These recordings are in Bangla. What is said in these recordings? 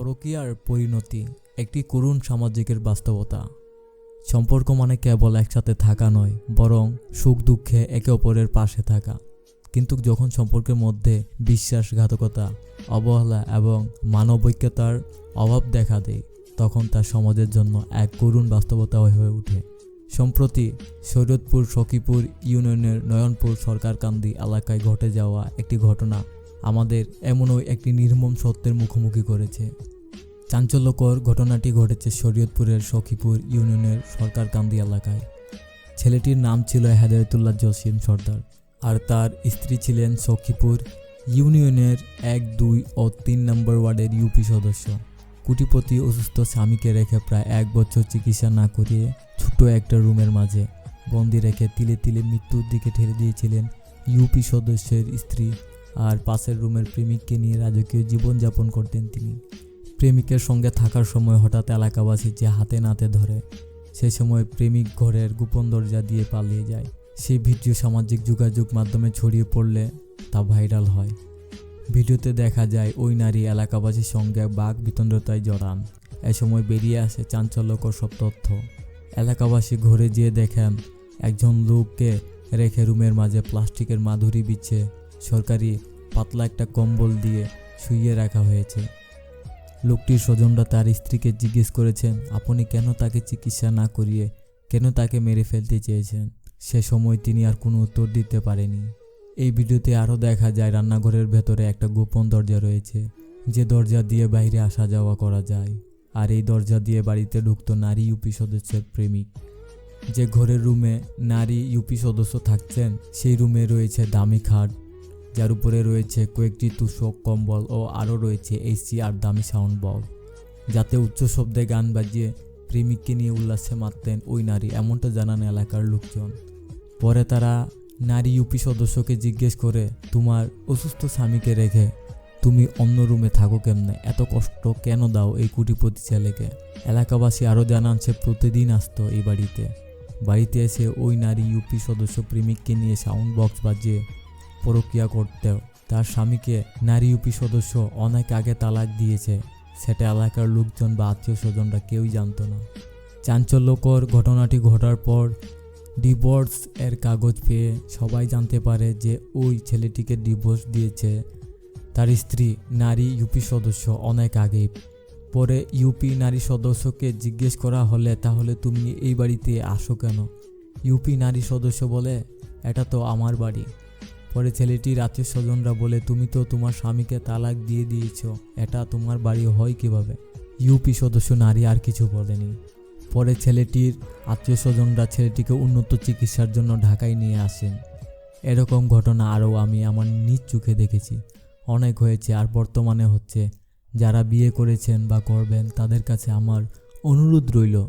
পরকীয়ার পরিণতি একটি করুণ সামাজিকের বাস্তবতা। সম্পর্ক মানে কেবল একসাথে থাকা নয়, বরং সুখ দুঃখে একে অপরের পাশে থাকা। কিন্তু যখন সম্পর্কের মধ্যে বিশ্বাসঘাতকতা, অবহেলা এবং মানবিকতার অভাব দেখা দেয়, তখন তা সমাজের জন্য এক করুণ বাস্তবতা হয়ে ওঠে। সম্প্রতি শরীয়তপুর সখীপুর ইউনিয়নের নয়নপুর সরকারকান্দি এলাকায় ঘটে যাওয়া একটি ঘটনা আমাদের এমনও একটি নির্মম সত্যের মুখোমুখি করেছে। চাঞ্চল্যকর ঘটনাটি ঘটেছে শরীয়তপুরের সখীপুর ইউনিয়নের সরকারকান্দি এলাকায়। ছেলেটির নাম ছিল হেদায়তুল্লাহ জসিম সর্দার আর তার স্ত্রী ছিলেন সখীপুর ইউনিয়নের এক, দুই ও তিন নম্বর ওয়ার্ডের ইউপি সদস্য। কুটিপতি অসুস্থ স্বামীকে রেখে প্রায় এক বছর চিকিৎসা না করিয়ে ছোট্ট একটা রুমের মাঝে বন্দি রেখে তিলে তিলে মৃত্যুর দিকে ঠেলে দিয়েছিলেন ইউপি সদস্যের স্ত্রী। আর পাশের রুমের প্রেমিককে নিয়ে রাজকীয় জীবনযাপন করতেন তিনি। প্রেমিকের সঙ্গে থাকার সময় হঠাৎ এলাকাবাসী যে হাতে নাতে ধরে, সে সময় প্রেমিক ঘরের গোপন দরজা দিয়ে পালিয়ে যায়। সেই ভিডিও সামাজিক যোগাযোগ মাধ্যমে ছড়িয়ে পড়লে তা ভাইরাল হয়। ভিডিওতে দেখা যায় ওই নারী এলাকাবাসীর সঙ্গে বাঘ বিতণ্ডতায় জড়ান। এ সময় বেরিয়ে আসে চাঞ্চল্যকর সব তথ্য। এলাকাবাসী ঘরে যেয়ে দেখেন, একজন লোককে রেখে রুমের মাঝে প্লাস্টিকের মাধুরী বিচ্ছে সরকারি পাতলা একটা কম্বল দিয়ে শুইয়ে রাখা হয়েছে। লোকটির স্বজনরা তার স্ত্রীকে জিজ্ঞেস করেছেন, আপনি কেন তাকে চিকিৎসা না করিয়ে, কেন তাকে মেরে ফেলতে চেয়েছেন? সে সময় তিনি আর কোনো উত্তর দিতে পারেনি। এই ভিডিওতে আরও দেখা যায়, রান্নাঘরের ভেতরে একটা গোপন দরজা রয়েছে, যে দরজা দিয়ে বাইরে আসা যাওয়া করা যায়, আর এই দরজা দিয়ে বাড়িতে ঢুকতো নারী ইউপি সদস্যের প্রেমিক। যে ঘরের রুমে নারী ইউপি সদস্য থাকছেন, সেই রুমে রয়েছে দামি খাট যার উপরে রয়েছে কয়েকটি তুষক, কম্বল ও আরও রয়েছে এসি আর দামি সাউন্ড বক্স যাতে উচ্চ শব্দে গান বাজিয়ে প্রেমিককে নিয়ে উল্লাসে মারতেন ওই নারী, এমনটা জানান এলাকার লোকজন। পরে তারা নারী ইউপি সদস্যকে জিজ্ঞেস করে, তোমার অসুস্থ স্বামীকে রেখে তুমি অন্য রুমে থাকো কেমনে? এত কষ্ট কেন দাও এই কুটিপতি ছেলেকে? এলাকাবাসী আরও জানান, সে প্রতিদিন আসতো এই বাড়িতে। বাড়িতে এসে ওই নারী ইউপি সদস্য প্রেমিককে নিয়ে সাউন্ড বক্স বাজিয়ে পরকিয়া করতেও। তার স্বামীকে নারী ইউপি সদস্য অনেক আগে তালাক দিয়েছে। সেটা এলাকার লোকজন বা আত্মীয় স্বজনরা কেউই জানতো না। চাঞ্চল্যকর ঘটনাটি ঘটার পর ডিভোর্স এর কাগজ পেয়ে সবাই জানতে পারে যে ওই ছেলেটিকে ডিভোর্স দিয়েছে। তার স্ত্রী নারী ইউপি সদস্য অনেক আগেই। পরে ইউপি নারী সদস্যকে জিজ্ঞেস করা হলে, তাহলে তুমি এই বাড়িতে আসো কেন? ইউপি নারী সদস্য বলে, এটা তো আমার বাড়ি। পরে ছেলেটির আত্মীয় স্বজনরা বলে, তুমি তো তোমার স্বামীকে তালাক দিয়ে দিয়েছ, এটা তোমার বাড়ি হয় কীভাবে? ইউপি সদস্য নারী আর কিছু বলেনি। পরে ছেলেটির আত্মীয় স্বজনরা ছেলেটিকে উন্নত চিকিৎসার জন্য ঢাকায় নিয়ে আসেন। এরকম ঘটনা আরও আমি আমার নিজ চোখে দেখেছি। অনেক হয়েছে আর বর্তমানে হচ্ছে। যারা বিয়ে করেছেন বা করবেন, তাদের কাছে আমার অনুরোধ রইল,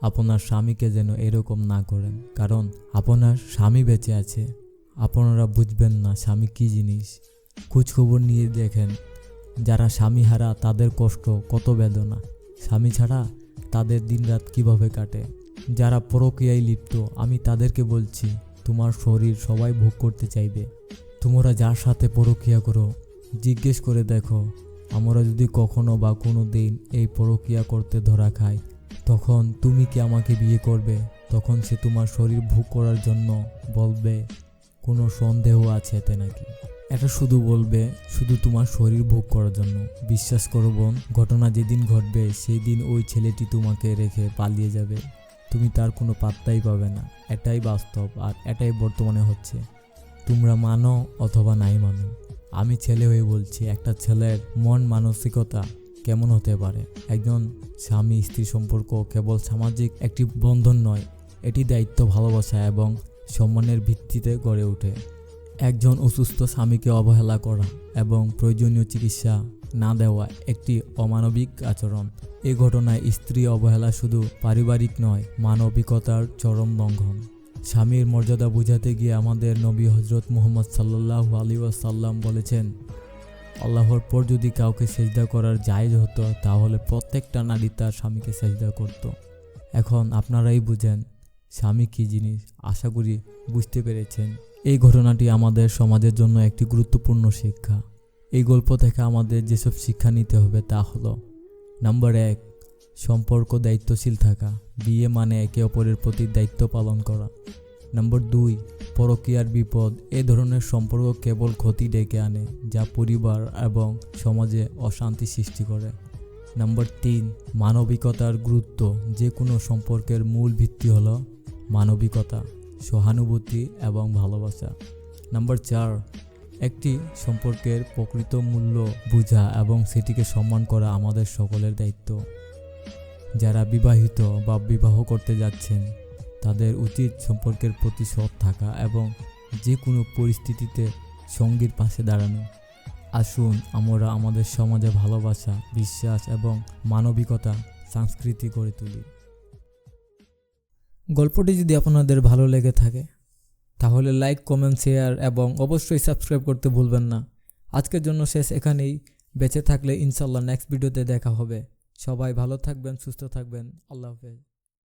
আপনার স্বামীকে যেন এরকম না করেন। কারণ, আপনার স্বামী বেঁচে আছে। আপনারা বুঝবেন না স্বামী কী জিনিস। খোঁজখবর নিয়ে দেখেন, যারা স্বামী হারা তাদের কষ্ট, কত বেদনা। স্বামী ছাড়া তাদের দিনরাত কীভাবে কাটে? যারা পরকীয়ায় লিপ্ত, আমি তাদেরকে বলছি, তোমার শরীর সবাই ভোগ করতে চাইবে। তোমরা যার সাথে পরকীয়া করো, জিজ্ঞেস করে দেখো। আমরা যদি কখনো বা কোনো দিন এই পরকীয়া করতে ধরা খাই, তখন তুমি কি আমাকে বিয়ে করবে? তখন সে তোমার শরীর ভোগ করার জন্য বলবে কোনো সন্দেহ আছে এতে নাকি? এটা শুধু বলবে শুধু তোমার শরীর ভোগ করার জন্য। বিশ্বাস করো বোন, ঘটনা যেদিন ঘটবে সেই দিন ওই ছেলেটি তোমাকে রেখে পালিয়ে যাবে। তুমি তার কোনো পাত্তাই পাবে না। এটাই বাস্তব আর এটাই বর্তমানে হচ্ছে। তোমরা মানো অথবা নাই মানো। আমি ছেলে হয়ে বলছি, একটা ছেলের মন মানসিকতা কেমন হতে পারে? একজন স্বামী স্ত্রী সম্পর্ক কেবল সামাজিক একটি বন্ধন নয়, এটি দায়িত্ব, ভালোবাসা এবং সম্মানের ভিত্তিতে গড়ে ওঠে। একজন অসুস্থ স্বামীকে অবহেলা করা এবং প্রয়োজনীয় চিকিৎসা না দেওয়া একটি অমানবিক আচরণ। এ ঘটনায় স্ত্রী অবহেলা শুধু পারিবারিক নয়, মানবিকতার চরম লঙ্ঘন। স্বামীর মর্যাদা বুঝাতে গিয়ে আমাদের নবী হজরত মুহম্মদ সাল্লাহ আলী ওয়াসাল্লাম বলেছেন, আল্লাহর পর যদি কাউকে সেজদা করার জায়জ হতো, তাহলে প্রত্যেকটা নারী তার স্বামীকে সেজদা করত। এখন আপনারাই বুঝেন স্বামী কী জিনিস আশা করি বুঝতে পেরেছেন? এই ঘটনাটি আমাদের সমাজের জন্য একটি গুরুত্বপূর্ণ শিক্ষা। এই গল্প থেকে আমাদের যেসব শিক্ষা নিতে হবে তা হলো, নাম্বার এক, সম্পর্ক দায়িত্বশীল থাকা। বিয়ে মানে একে অপরের প্রতি দায়িত্ব পালন করা। নাম্বার দুই, পরকীয়ার বিপদ। এ ধরনের সম্পর্ক কেবল ক্ষতি ডেকে আনে, যা পরিবার এবং সমাজে অশান্তি সৃষ্টি করে। নাম্বার তিন, মানবিকতার গুরুত্ব। যে কোনো সম্পর্কের মূল ভিত্তি হলো মানবিকতা, সহানুভূতি এবং ভালোবাসা। নাম্বার চার, একটি সম্পর্কের প্রকৃত মূল্য বোঝা এবং সেটিকে সম্মান করা আমাদের সকলের দায়িত্ব। যারা বিবাহিত বা বিবাহ করতে যাচ্ছেন, তাদের উচিত সম্পর্কের প্রতি সৎ থাকা এবং যে কোনো পরিস্থিতিতে সঙ্গীর পাশে দাঁড়ানো। আসুন, আমরা আমাদের সমাজে ভালোবাসা, বিশ্বাস এবং মানবিকতা সংস্কৃতি গড়ে তুলি। গল্পটি যদি আপনাদের ভালো লেগে থাকে, তাহলে লাইক কমেন্ট শেয়ার এবং অবশ্যই সাবস্ক্রাইব করতে ভুলবেন না। আজকের জন্য শেষ এখানেই। বেঁচে থাকলে ইনশাল্লাহ নেক্সট ভিডিওতে দেখা হবে। সবাই ভালো থাকবেন, সুস্থ থাকবেন। আল্লাহ হাফেজ।